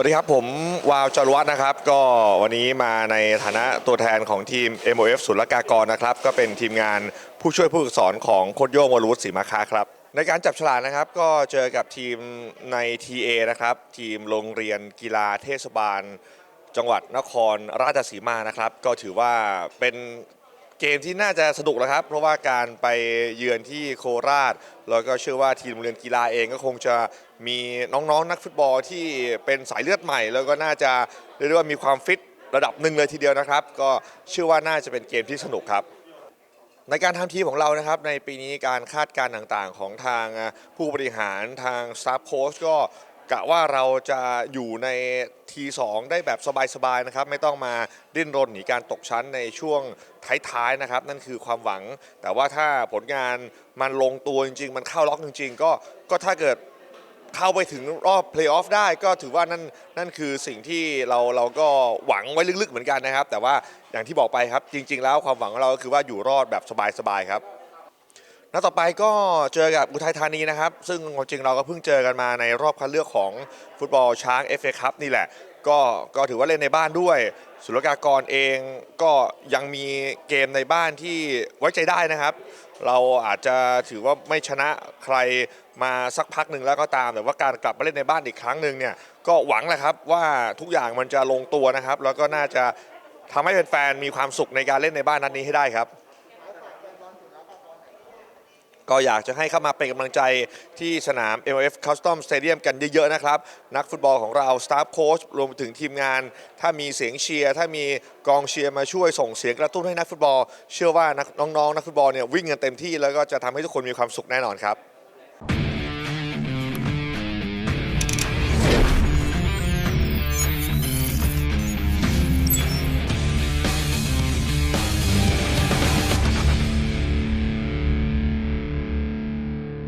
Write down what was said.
วัสดีครับ ผมวาวจรวัฒน์นะครับ ก็วันนี้มาในฐานะตัวแทนของทีม MOF ศุลกากรนะครับ ก็เป็นทีมงานผู้ช่วยผู้ฝึกสอนของโค้ชโยงวรวุฒิศรีมาคาครับ ในการจับฉลากนะครับ ก็เจอกับทีมใน TA นะครับ ทีมโรงเรียนกีฬาเทศบาล จังหวัดนครราชสีมานะครับ ก็ถือว่าเป็น เกมที่น่าจะสนุกนะครับ เพราะว่าการไปเยือนที่โคราช แล้วก็เชื่อว่าทีมโรงเรียนกีฬาเองก็คงจะมีน้องๆ นักฟุตบอลที่เป็นสายเลือดใหม่ แล้วก็น่าจะเรียกได้ว่ามีความฟิตระดับหนึ่งเลยทีเดียวนะครับ ก็เชื่อว่าน่าจะเป็นเกมที่สนุกครับในการทำทีมของเรานะครับในปีนี้การคาดการณ์ต่างๆ ของทางผู้บริหารทางสตาฟโค้ชก็ กะว่าเราจะอยู่ในทีสองได้แบบสบายๆนะครับ ไม่ต้องมาดิ้นรนหนีการตกชั้นในช่วงท้ายๆนะครับ นั่นคือความหวัง แต่ว่าถ้าผลงานมันลงตัวจริง ๆ มันเข้าล็อกจริง ๆ ก็ก็ถ้าเกิดเข้าไปถึงรอบเพลย์ออฟได้ก็ถือว่านั่นนั่นคือสิ่งที่เราเราก็หวังไว้ลึกๆเหมือนกันนะครับ แต่ว่าอย่างที่บอกไปครับจริง ๆ แล้วความหวังของเราก็คือว่าอยู่รอดแบบสบายๆครับ นัดต่อไปก็เจอกับอุทัยธานีนะครับ ซึ่งความจริงเราก็เพิ่งเจอกันมาในรอบคัดเลือกของฟุตบอลช้าง FA คัพนี่แหละ ก็ก็ถือว่าเล่นในบ้านด้วยศุลกากรเองก็ยังมีเกมในบ้านที่ไว้ใจได้นะครับ เราอาจจะถือว่าไม่ชนะใครมาสักพักหนึ่งแล้วก็ตาม แต่ว่าการกลับมาเล่นในบ้านอีกครั้งหนึ่งเนี่ยก็หวังแหละครับว่าทุกอย่างมันจะลงตัวนะครับ แล้วก็น่าจะทำให้แฟนๆมีความสุขในการเล่นในบ้านนัดนี้ให้ได้ครับ ก็อยากจะให้เข้ามาเป็นกำลังใจที่สนาม MF Custom Stadium กันเยอะ ๆ นะครับ นักฟุตบอลของเราสตาฟโค้ชรวมถึงทีมงาน ถ้ามีเสียงเชียร์ถ้ามีกองเชียร์มาช่วยส่งเสียงกระตุ้นให้นักฟุตบอล เชื่อว่านักน้องๆนักฟุตบอลเนี่ยวิ่งกันเต็มที่แล้วก็จะทำให้ทุกคนมีความสุขแน่นอนครับ